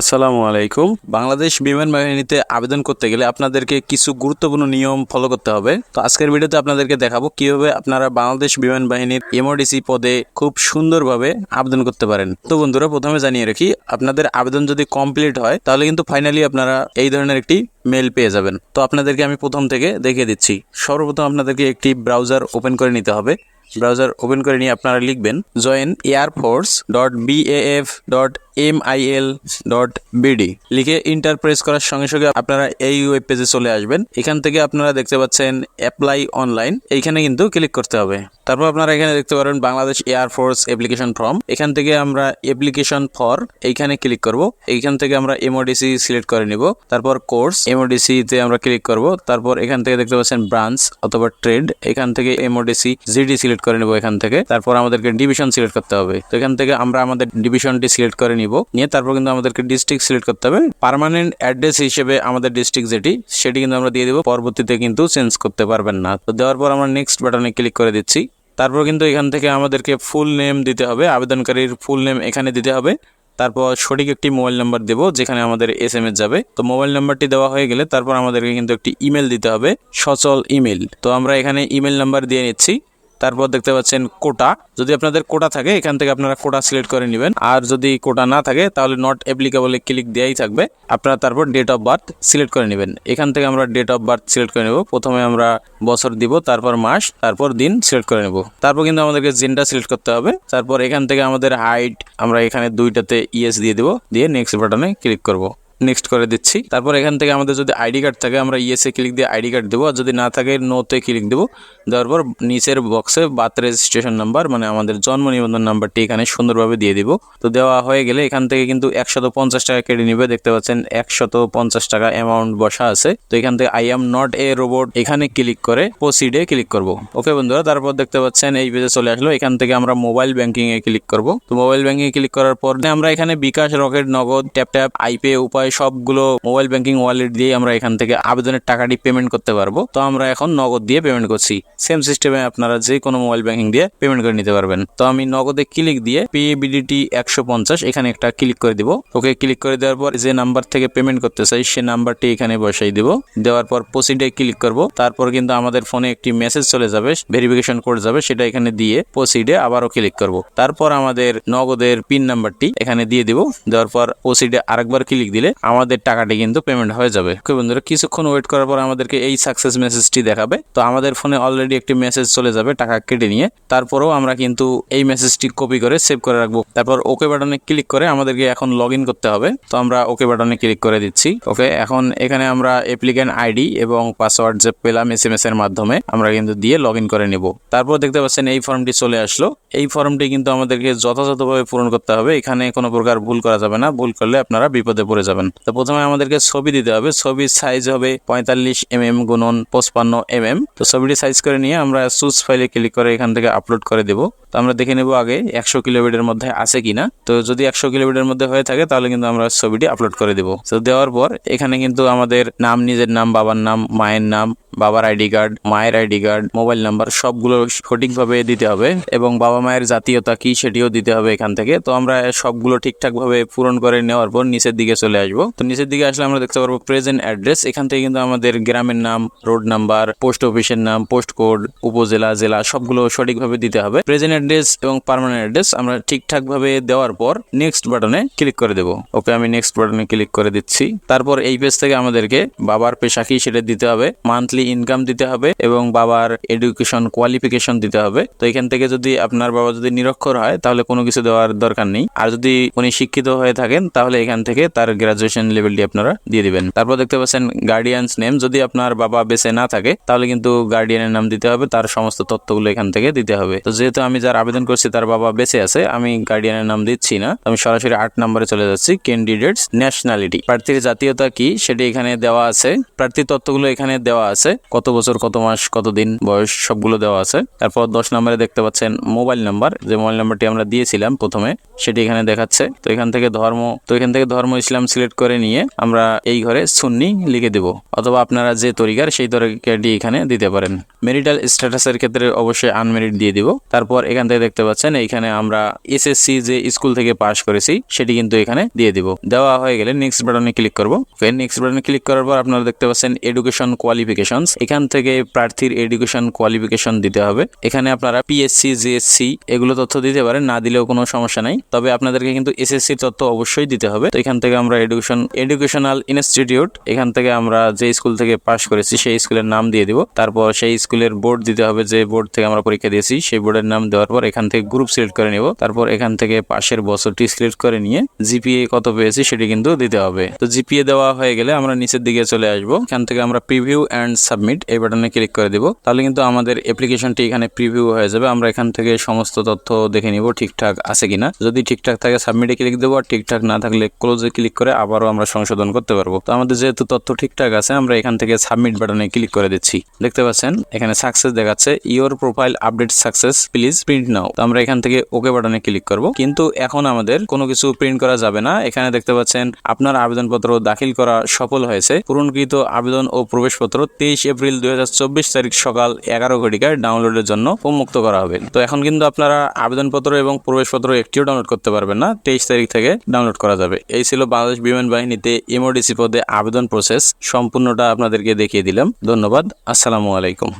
আসসালামু আলাইকুম। বাংলাদেশ বিমান বাহিনীতে আবেদন করতে গেলে আপনাদেরকে কিছু গুরুত্বপূর্ণ নিয়ম ফলো করতে হবে। তো আজকের ভিডিওতে আপনাদেরকে দেখাবো কীভাবে আপনারা বাংলাদেশ বিমান বাহিনীর এমওডিসি পদে খুব সুন্দরভাবে আবেদন করতে পারেন। তো বন্ধুরা, প্রথমে জানিয়ে রাখি, আপনাদের আবেদন যদি কমপ্লিট হয়, তাহলে কিন্তু ফাইনালি আপনারা এই ধরনের একটি মেল পেয়ে যাবেন। তো আপনাদেরকে আমি প্রথম থেকে দেখিয়ে দিচ্ছি। সর্বপ্রথম আপনাদেরকে একটি ব্রাউজার ওপেন করে নিতে হবে। ব্রাউজার ওপেন করে নিয়ে আপনারা লিখবেন join air force dot BAF dot M I L dot BD লিখে ইন্টার প্রেস করার সঙ্গে সঙ্গে আপনারা এই ওয়েব পেজে চলে আসবেন। এখান থেকে আপনারা দেখতে পাচ্ছেন অ্যাপ্লাই অনলাইন এইখানে কিন্তু ক্লিক করতে হবে। তারপর আপনারা এখানে দেখতে পারেন বাংলাদেশ এয়ারফোর্স অ্যাপ্লিকেশন ফর্ম এখান থেকে আমরা অ্যাপ্লিকেশন ফর এইখানে ক্লিক করব। এইখান থেকে আমরা এমওডিসি সিলেক্ট করে নিব। তারপর কোর্স এমওডিসি তে আমরা ক্লিক করব। তারপর এখান থেকে দেখতে পাচ্ছেন ব্রাঞ্চ অথবা ট্রেড এখান থেকে এমওডিসি জিডি সিলেক্ট করে নিব এখান থেকে। তারপর আমাদেরকে ডিভিশন সিলেক্ট করতে হবে। তো এখান থেকে আমরা আমাদের ডিভিশনটি সিলেক্ট করে নিব। নিয়ে তারপর কিন্তু আমাদেরকে ডিস্ট্রিক্ট সিলেক্ট করতে হবে। পার্মানেন্ট অ্যাড্রেস হিসেবে আমাদের ডিস্ট্রিক্ট যেটি, সেটি কিন্তু আমরা দিয়ে দেবো। পরবর্তীতে কিন্তু চেঞ্জ করতে পারবেন না। তো দেওয়ার পর আমরা নেক্সট বাটনে ক্লিক করে দিচ্ছি। তারপর কিন্তু এখান থেকে আমাদেরকে ফুল নেম দিতে হবে। আবেদনকারীর ফুল নেম এখানে দিতে হবে। তারপর সঠিক একটি মোবাইল নাম্বার দেব, যেখানে আমাদের এস এম এস যাবে। তো মোবাইল নাম্বারটি দেওয়া হয়ে গেলে তারপর আমাদেরকে কিন্তু একটি ইমেল দিতে হবে। সচল ইমেল তো আমরা এখানে ইমেল নাম্বার দিয়ে নিচ্ছি। তারপর দেখতে পাচ্ছেন কোটা। যদি আপনাদের কোটা থাকে, এখান থেকে আপনারা কোটা সিলেক্ট করে নেবেন। আর যদি কোটা না থাকে, তাহলে নট অ্যাপ্লিকেবলে ক্লিক দেওয়াই থাকবে। আপনারা তারপর ডেট অফ বার্থ সিলেক্ট করে নেবেন। এখান থেকে আমরা ডেট অফ বার্থ সিলেক্ট করে নেব। প্রথমে আমরা বছর দিব, তারপর মাস, তারপর দিন সিলেক্ট করে নেব। তারপর কিন্তু আমাদেরকে জেন্ডার সিলেক্ট করতে হবে। তারপর এখান থেকে আমাদের হাইট আমরা এখানে দুইটাতে ইএস দিয়ে দেবো। দিয়ে নেক্সট বাটনে ক্লিক করব। নেক্সট করে দিচ্ছি। তারপর এখান থেকে আমাদের যদি আইডি কার্ড থাকে, আমরা ইএসএ ক্লিক দিয়ে আইডি কার্ড দেবো। আর যদি না থাকে নোতে ক্লিক দেবো। দেওয়ার পর নিচের বক্সে বার্থ রেজিস্ট্রেশন নাম্বার মানে আমাদের জন্ম নিবন্ধন নাম্বারটি এখানে সুন্দরভাবে দিয়ে দিব। তো দেওয়া হয়ে গেলে এখান থেকে কিন্তু একশত পঞ্চাশ টাকা কেটে নিবে। দেখতে পাচ্ছেন একশত পঞ্চাশ টাকা অ্যামাউন্ট বসা আছে। তো এখান থেকে I am not a robot এখানে ক্লিক করে প্রসিডে ক্লিক করব। ওকে বন্ধুরা, তারপর দেখতে পাচ্ছেন এই পেজে চলে আসলো। এখান থেকে আমরা মোবাইল ব্যাংকিং এ ক্লিক করব। তো মোবাইল ব্যাংকিং এ ক্লিক করার পর আমরা এখানে bKash Rocket Nagad Tap Tap iPay Upay সবগুলো মোবাইল ব্যাংকিং ওয়ালেট দিয়ে আমরা এখান থেকে আবেদনের টাকাটি পেমেন্ট করতে পারব। তো আমরা এখন নগদ দিয়ে পেমেন্ট করছি। সেম সিস্টেমে আপনারা যে কোনো মোবাইল ব্যাংকিং দিয়ে পেমেন্ট করে নিতে পারবেন। তো আমি নগদে ক্লিক দিয়ে পেবিডিটি একশো পঞ্চাশ এখানে একটা ক্লিক করে দিব। ওকে ক্লিক করে দেওয়ার পর যে নাম্বার থেকে পেমেন্ট করতে চাই, সে নাম্বারটি এখানে বসাই দিব। দেওয়ার পর প্রসিডে ক্লিক করব। তারপর কিন্তু আমাদের ফোনে একটি মেসেজ চলে যাবে ভেরিফিকেশন কোড যাবে, সেটা এখানে দিয়ে প্রসিডে আবারও ক্লিক করব। তারপর আমাদের নগদের পিন নাম্বারটি এখানে দিয়ে দিব। দেওয়ার পর প্রসিডে আরেকবার ক্লিক দিলে আমাদের টাকাটি কিন্তু পেমেন্ট হয়ে যাবে। ওকে বন্ধুরা, কিছুক্ষণ ওয়েট করার পর আমাদেরকে এই সাকসেস মেসেজটি দেখাবে। তো আমাদের ফোনে অলরেডি একটি মেসেজ চলে যাবে টাকা কেটে নিয়ে। তারপরেও আমরা কিন্তু এই মেসেজটি কপি করে সেভ করে রাখব। তারপর ওকে বাটনে ক্লিক করে আমাদেরকে এখন লগ করতে হবে। তো আমরা ওকে বাটনে ক্লিক করে দিচ্ছি। ওকে এখন এখানে আমরা অ্যাপ্লিক্যান্ট আইডি এবং পাসওয়ার্ড যে পেলাম এস এম এস এর মাধ্যমে আমরা কিন্তু দিয়ে লগ করে নিব। তারপর দেখতে পাচ্ছেন এই ফর্মটি চলে আসলো। এই ফর্মটি কিন্তু আমাদেরকে যথাযথভাবে পূরণ করতে হবে। এখানে কোনো প্রকার ভুল করা যাবে না। ভুল করলে আপনারা বিপদে পড়ে যাবেন। তো প্রথমে আমাদেরকে ছবি দিতে হবে। ছবির সাইজ হবে পঁয়তাল্লিশ এম এম গুণন পঁচপান্ন এম এম তো ছবিটি সাইজ করে নিয়ে আমরা সুইচ ফাইলে ক্লিক করে এখান থেকে আপলোড করে দেব। তো আমরা দেখে নেব আগে একশো কিলোমিটার মধ্যে আছে কিনা। তো যদি একশো কিলোমিটার মধ্যে হয়ে থাকে তাহলে কিন্তু আমরা ছবিটি আপলোড করে দেব। তো দেওয়ার পর এখানে কিন্তু আমাদের নাম, নিজের নাম, বাবার নাম, মায়ের নাম বাবার আইডি কার্ড, মায়ের আইডি কার্ড, মোবাইল নাম্বার সবগুলো সঠিকভাবে দিতে হবে এবং বাবা মায়ের জাতীয়তা কি সেটিও দিতে হবে এখান থেকে। তো আমরা সবগুলো ঠিকঠাকভাবে পূরণ করে নেওয়ার পর নিচের দিকে চলে আসব। তো নিচের দিকে আসলে আমরা দেখতে পারব প্রেজেন্ট অ্যাড্রেস এখান থেকে কিন্তু আমাদের গ্রামের নাম রোড নাম্বার পোস্ট অফিসের নাম পোস্ট কোড উপজেলা, জেলা সবগুলো সঠিকভাবে দিতে হবে। প্রেজেন্ট অ্যাড্রেস এবং পার্মানেন্ট অ্যাড্রেস আমরা ঠিকঠাকভাবে দেওয়ার পর নেক্সট বাটনে ক্লিক করে দেবো। ওকে, আমি নেক্সট বাটনে ক্লিক করে দিচ্ছি। তারপর এই পেজ থেকে আমাদেরকে বাবার পেশা কি সেটা দিতে হবে। মান্থলি ইনকাম দিতে হবে এবং বাবার এডুকেশন কোয়ালিফিকেশন দিতে হবে। তো এখান থেকে যদি আপনার বাবা যদি নিরক্ষর হয়, তাহলে কোনো কিছু দেওয়ার দরকার নেই। আর যদি উনি শিক্ষিত হয়ে থাকেন, তাহলে এখান থেকে তার গ্রাজুয়েশন লেভেলটি আপনারা দিয়ে দিবেন। তারপর দেখতে পাচ্ছেন গার্ডিয়ানস নেম যদি আপনার বাবা বেঁচে না থাকে, তাহলে কিন্তু গার্ডিয়ানের নাম দিতে হবে। তার সমস্ত তথ্যগুলো এখান থেকে দিতে হবে। তো যেহেতু আমি যার আবেদন করছি, তার বাবা বেঁচে আছে, আমি গার্ডিয়ানের নাম দিচ্ছি না। আমি সরাসরি আট নম্বরে চলে যাচ্ছি। ক্যান্ডিডেটস ন্যাশনালিটি প্রার্থীর জাতীয়তা কি, সেটি এখানে দেওয়া আছে। প্রার্থীর তথ্যগুলো এখানে দেওয়া আছে। কত বছর, কত মাস, কত দিন বয়স সবগুলো দেওয়া আছে। তারপর দশ নম্বরে দেখতে পাচ্ছেন মোবাইল নাম্বার। যে মোবাইল নাম্বারটি আমরা দিয়েছিলাম প্রথমে, সেটি এখানে দেখাচ্ছে। তো এখান থেকে ধর্ম, তো এখান থেকে ধর্ম ইসলাম সিলেক্ট করে নিয়ে আমরা এই ঘরে সুন্নি লিখে দেব। অথবা আপনারা যে তরিকার, সেই তরিকাটি এখানে দিতে পারেন। মেরিটাল স্ট্যাটাসের ক্ষেত্রে অবশ্যই আনমেরিট দিয়ে দিব। তারপর এখান থেকে দেখতে পাচ্ছেন, এইখানে আমরা এসএসসি যে স্কুল থেকে পাশ করেছি, সেটি কিন্তু এখানে দিয়ে দিব। দেওয়া হয়ে গেলে নেক্সট বাটনে ক্লিক করব। নেক্সট বাটনে ক্লিক করার পর আপনারা দেখতে পাচ্ছেন এডুকেশন কোয়ালিফিকেশনস এখান থেকে প্রার্থীর এডুকেশন কোয়ালিফিকেশন দিতে হবে। এখানে আপনারা পিএসসি জিএসসি এগুলো তথ্য দিতে পারেন, না দিলেও কোনো সমস্যা নাই। তবে আপনাদেরকে কিন্তু এসএসসি তথ্য অবশ্যই দিতে হবে। তো এখান থেকে আমরা এডুকেশন এডুকেশনাল ইনস্টিটিউট এখান থেকে আমরা যে স্কুল থেকে পাশ করেছি, সেই স্কুলের নাম দিয়ে দিব। তারপর সেই স্কুলের বোর্ড দিতে হবে, যে বোর্ড থেকে আমরা পরীক্ষা দিয়েছি, সেই বোর্ডের নাম দেওয়ার পর এখান থেকে গ্রুপ সিলেক্ট করে নেব। তারপর এখান থেকে পাশের বছরটি সিলেক্ট করে নিয়ে জিপিএ কত পেয়েছি, সেটি কিন্তু দিতে হবে। তো জিপিএ দেওয়া হয়ে গেলে আমরা নিচের দিকে চলে আসব। এখান থেকে আমরা প্রিভিউ অ্যান্ড সাবমিট, এই বাটনে ক্লিক করে দিব। তাহলে কিন্তু আমাদের অ্যাপ্লিকেশনটি এখানে প্রিভিউ হয়ে যাবে। আমরা এখান থেকে সমস্ত তথ্য দেখে নিব ঠিকঠাক আছে কিনা। যদি ঠিকঠাক থাকে, সাবমিটে ক্লিক দেবো। আর ঠিকঠাক না থাকলে ক্লোজে ক্লিক করে আবারও আমরা সংশোধন করতে পারব। তো আমাদের যেহেতু তথ্য ঠিকঠাক আছে, আমরা এখান থেকে সাবমিট বাটনে ক্লিক করে দিচ্ছি। দেখতে পাচ্ছেন, এখানে সাকসেস দেখাচ্ছে। Your profile update success please print now তো আমরা এখান থেকে ওকে বাটনে ক্লিক করব। কিন্তু এখন আমাদের কোনো কিছু প্রিন্ট করা যাবে না। এখানে দেখতে পাচ্ছেন, আপনার আবেদনপত্র দাখিল করা সফল হয়েছে। পূরণকৃত আবেদন ও প্রবেশপত্র তেইশ এপ্রিল দু হাজার চব্বিশ তারিখ সকাল এগারো ঘটিকায় ডাউনলোডের জন্য উন্মুক্ত করা হবে। তো এখন কিন্তু আপনারা আবেদনপত্র এবং প্রবেশপত্র একটিও ডাউনলোড করতে পারবেন না। তেইশ তারিখ থেকে ডাউনলোড করা যাবে। এই ছিল বাংলাদেশ বিমান বাহিনীতে এমওডিসি পদে আবেদন প্রসেস সম্পূর্ণটা আপনাদেরকে দেখিয়ে দিলাম। ধন্যবাদ। আসসালামু আলাইকুম।